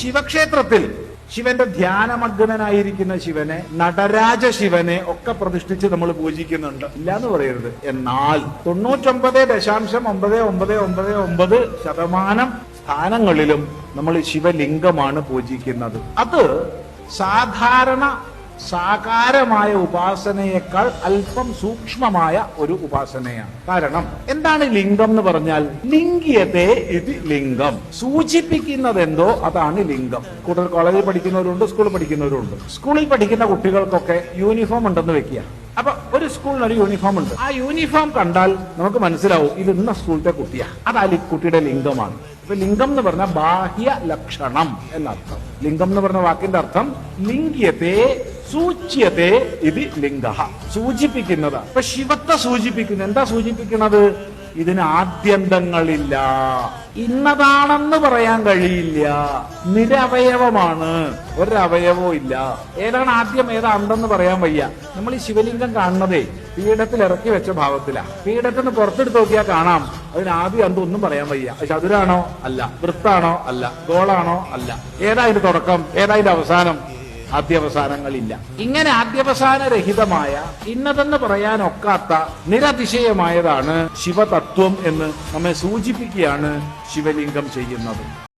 ശിവക്ഷേത്രത്തിൽ. ശിവന്റെ ധ്യാനമഗ്നനായിരിക്കുന്ന ശിവനെ നടരാജ ശിവനെ ഒക്കെ പ്രതിഷ്ഠിച്ച് നമ്മൾ പൂജിക്കുന്നുണ്ട്. ഇല്ല എന്ന് പറയരുത്. എന്നാൽ തൊണ്ണൂറ്റൊമ്പത് ദശാംശം ഒമ്പത് ഒമ്പത് ഒമ്പത് ഒമ്പത് ശതമാനം സ്ഥാനങ്ങളിലും നമ്മൾ ശിവലിംഗമാണ് പൂജിക്കുന്നത്. അത് സാധാരണ സാകാരമായ ഉപാസനയേക്കാൾ അല്പം സൂക്ഷ്മമായ ഒരു ഉപാസനയാണ്. കാരണം എന്താണ് ലിംഗം എന്ന് പറഞ്ഞാൽ? ലിംഗിയതേ ഇത് ലിംഗം. സൂചിപ്പിക്കുന്നത് എന്തോ അതാണ് ലിംഗം. കൂടുതൽ കോളേജിൽ പഠിക്കുന്നവരുണ്ട് സ്കൂളിൽ പഠിക്കുന്നവരുണ്ട്. സ്കൂളിൽ പഠിക്കുന്ന കുട്ടികൾക്കൊക്കെ യൂണിഫോം ഉണ്ടെന്ന് വെക്കുക. അപ്പൊ ഒരു സ്കൂളിന് ഒരു യൂണിഫോം ഉണ്ട്. ആ യൂണിഫോം കണ്ടാൽ നമുക്ക് മനസ്സിലാവും ഇത് ഇന്ന സ്കൂളിലത്തെ കുട്ടിയാണ് അതാ കുട്ടിയുടെ ലിംഗമാണ്. ഇപ്പൊ ലിംഗം എന്ന് പറഞ്ഞ ബാഹ്യ ലക്ഷണം എന്നർത്ഥം. ലിംഗം എന്ന് പറഞ്ഞ വാക്കിന്റെ അർത്ഥം ലിംഗ്യത്തെ സൂച്യത്തെ ഇത് ലിംഗ. സൂചിപ്പിക്കുന്നത്. അപ്പൊ ശിവത്തെ സൂചിപ്പിക്കുന്നു. എന്താ സൂചിപ്പിക്കുന്നത് ഇതിന് ആദ്യന്തങ്ങളില്ല. ഇന്നതാണെന്ന് പറയാൻ കഴിയില്ല. നിരവയവമാണ്. ഒരവയവവും ഇല്ല. ഏതാണ് ആദ്യം ഏതാ അന്തെന്ന് പറയാൻ വയ്യ. നമ്മൾ ഈ ശിവലിംഗം കാണുന്നതേ പീഠത്തിൽ ഇറക്കി വെച്ച ഭാവത്തിലാ. പീഠത്തിന് പുറത്തെടുത്ത് നോക്കിയാൽ കാണാം. അതിന് ആദ്യം അന്ത് ഒന്നും പറയാൻ വയ്യ. ചതുരാണോ അല്ല. വൃത്താണോ? അല്ല. ഗോളാണോ? അല്ല. ഏതായാലും തുടക്കം? ഏതായാലും അവസാനം? ആദ്യവസാനങ്ങളില്ല. ഇങ്ങനെ ആദ്യവസാന രഹിതമായ ഇന്നതെന്ന് പറയാൻ ഒക്കാത്ത നിരതിശയമായതാണ് ശിവതത്വം എന്ന് നമ്മെ സൂചിപ്പിക്കുകയാണ് ശിവലിംഗം ചെയ്യുന്നത്.